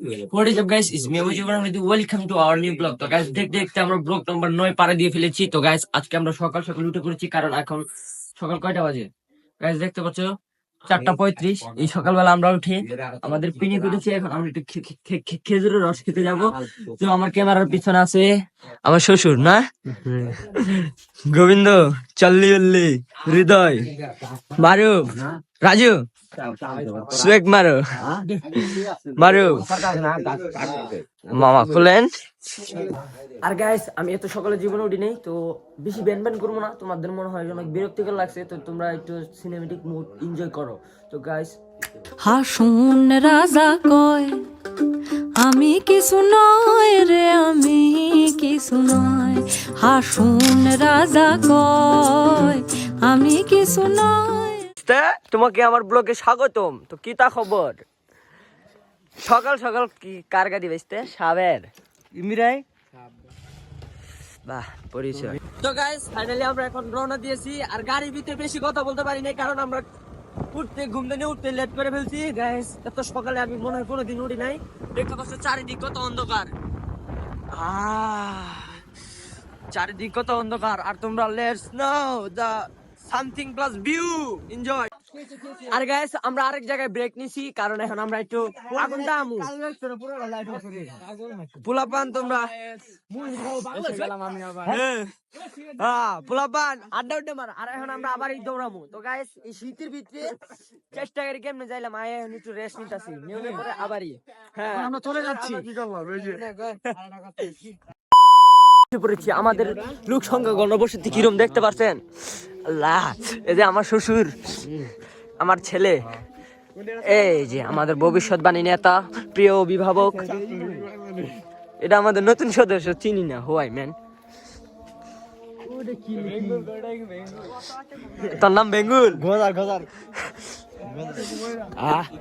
Jibran with you. Welcome to our new vlog. তো, guys দেখতে আমরা ব্লগ নাম্বার নয় পারে দিয়ে ফেলেছি। তো, guys, আজকে আমরা সকাল সকাল উঠে পড়েছি, কারণ এখন সকাল কয়টা বাজে? Guys, দেখতে পাচ্ছ? চারটা পঁয়ত্রিশ। এই সকালবেলা আমরা উঠে আমাদের পিনি করেছি এখন আমরা একটু খেজুরের রস খেতে যাব। তো, আমার ক্যামেরার পিছনে আছে আমার শ্বশুর, না? গোবিন্দ, চল্লি উল্লি হৃদয়, বারু, রাজু। সুয়েক মারু মারু মামা খুলেন আর গাইস আমি এত সকালে জীবনে উঠি নেই তো বেশি ব্যান ব্যান করব না। তোমাদের মনে হয় অনেক বিরক্তিকর লাগছে তো তোমরা একটু সিনেমেটিক মুড এনজয় করো। তো গাইস হাসুন রাজা কয় আমি কিছু নয় রে আমি কিছু নয়। হাসুন রাজা কয় আমি কিছু নয় তোমাকে আমার ব্লগে স্বাগতম। তো কি তা খবর? সকাল সকাল কি কার গাড়ি বেচতে? সাবের। ইমিরাই? বাহ, পরিচয়। তো গাইস ফাইনালি আমরা এখন রওনা দিয়েছি। আর গাড়ির ভিতরে বেশি কথা বলতে পারি না কারণ আমরা উঠতে, ঘুম থেকে উঠতে লেট করে ফেলছি। গাইস এত সকালে আমি মনে হয় কোনোদিন উঠি নাই। দেখতে পাচ্ছ, চারিদিক কত অন্ধকার। চারিদিক কত অন্ধকার। আর তোমরা let's now the something plus view enjoy R guys আমরা আরেক জায়গায় ব্রেক নিছি কারণ এখন আমরা একটু আগুন দামু। পোলাপান তোমরা। হ্যাঁ। হ্যাঁ, পোলাপান। আড্ডা উড্ডা মার। আর এখন আমরা আবার এই দৌড়ামু। তো গাইস এই শীতের ভিতরে চেষ্টা করে কেমনে যাইলাম। আয় এখন একটু রেস্ট নিতেছি। নিয়মের পরে আবারই। হ্যাঁ। আমরা চলে যাচ্ছি। এসে পড়েছি আমাদের লোক সংখ্যা গণবসতি কিরম দেখতে পাচ্ছেন আল্লাহ এই যে আমার শ্বশুর আমার ছেলে এই যে আমাদের ভবিষ্যৎবাণী নেতা প্রিয় অভিভাবক এটা আমাদের নতুন সদস্য চিনি না হোয়াই ম্যান তার নাম বেঙ্গুল?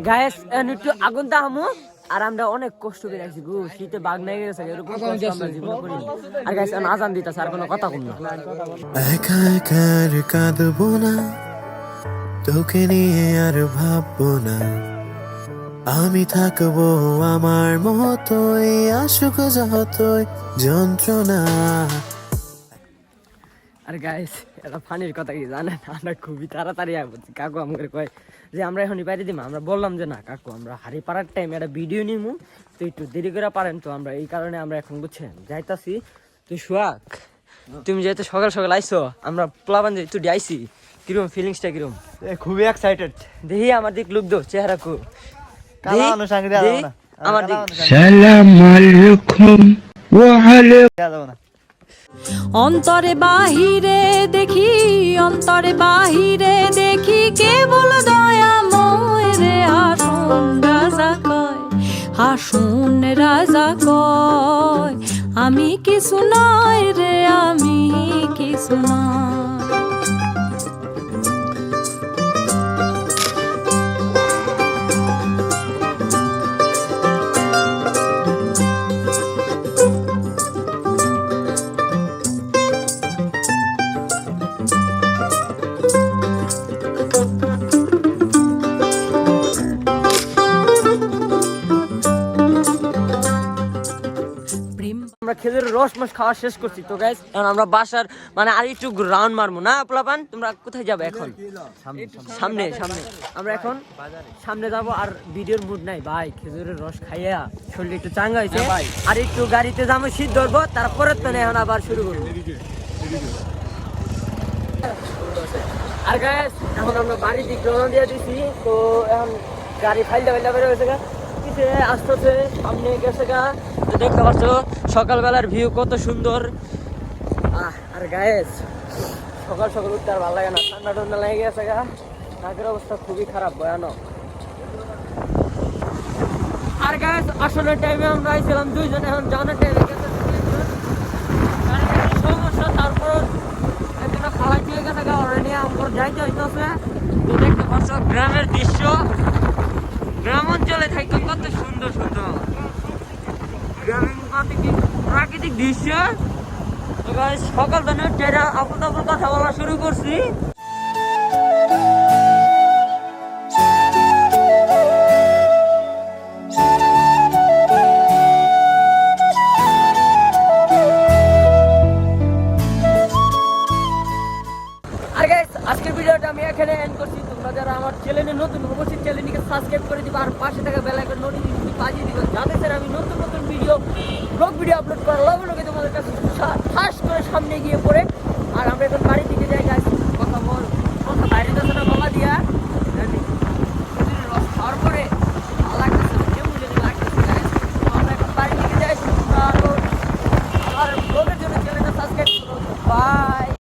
গায়েস একটু আগুন দাহামু আর আমরা অনেক কষ্ট করে আছি গো শীতে বাঘ নাই গেছে এরকম কষ্ট আমরা জীবনে করিনি। আর গাইস আজান দিতেছে আর কোনো কথা কম না। একা একা আর কাঁদবো না তোকে নিয়ে আর ভাববো না। আমি থাকব আমার মতোই আসুক যতই যন্ত্রণা। আর গাইস এটা ফানির কথা কি জানেন আমরা খুবই তাড়াতাড়ি আগছি কাকু আমাকে কয় যে আমরা এখনই বাইরে দিম। আমরা বললাম যে না কাকু আমরা হারি পাড়ার টাইম একটা ভিডিও নিমু। তো একটু দেরি করে পারেন তো আমরা এই কারণে আমরা এখন বুঝছেন যাইতাছি। তুই শোয়াক তুমি যেহেতু সকাল সকাল আইসো আমরা প্লাবান যে তুই আইসি কিরম ফিলিংসটা কিরম? খুবই এক্সাইটেড দেহি আমার দিক লুব্ধ চেহারা খুব আমার দিক। সালাম আলাইকুম ওয়া আলাইকুম অন্তরে বাহিরে দেখি, অন্তরে বাহিরে দেখি কেবল দয়া ময়রে আসুন রাজা কয় হাসুন রাজা কয়, আমি কিছু নয় রে, আমি খেজুরের রস মাস খাওয়া শেষ করছি। তো গাইস এখন আমরা বাসার মানে আর একটু রাউন্ড মারবো। না পোলাপান তোমরা কোথায় যাবে এখন? সামনে সামনে। আমরা এখন সামনে যাব আর ভিডিওর মুড নাই। ভাই খেজুরের রস খাইয়া শরীর একটু চাঙ্গা হয়েছে আর একটু গাড়িতে যাব শীত ধরবো তারপরে তো এখন আবার শুরু করব। আর গাইস এখন আমরা বাড়ির দিক রওনা দিয়ে দিছি। তো এখন গাড়ি ফাইলটা ফাইলটা বেরো হয়েছে গা। পিছে আসতেছে গেছে গা। দেখতে পাচ্ছ, সকালবেলার ভিউ কত সুন্দর। আর গায়েস সকাল সকাল উঠতে আর ভালো লাগে না। ঠান্ডা ঠান্ডা লেগে গেছে গা। নাকের অবস্থা খুবই খারাপ, ভয়ানক। আর গায়েস আসলে টাইমে আমরা আইছিলাম দুইজন, এখন জানার টাইমে গেছে সুন্দর সুন্দর গ্রামীণ প্রাকৃতিক দৃশ্য। সকাল থেকে টেরা আপন আপন কথা বলা শুরু করছি। এখানে এন্ড করছি। তোমরা যারা আমার চ্যানেলে নতুন অবশ্যই চ্যানেলটিকে সাবস্ক্রাইব করে দিবা। আর পাশে থাকা বেল আইকন নোটিফিকেশন বাজিয়ে দিব। যাতে স্যার, আমি নতুন নতুন ভিডিও ব্লগ ভিডিও আপলোড করার লগে লগে তোমাদের কাছে ঠাস করে সামনে গিয়ে পড়ে। আর আমরা এখন বাড়ি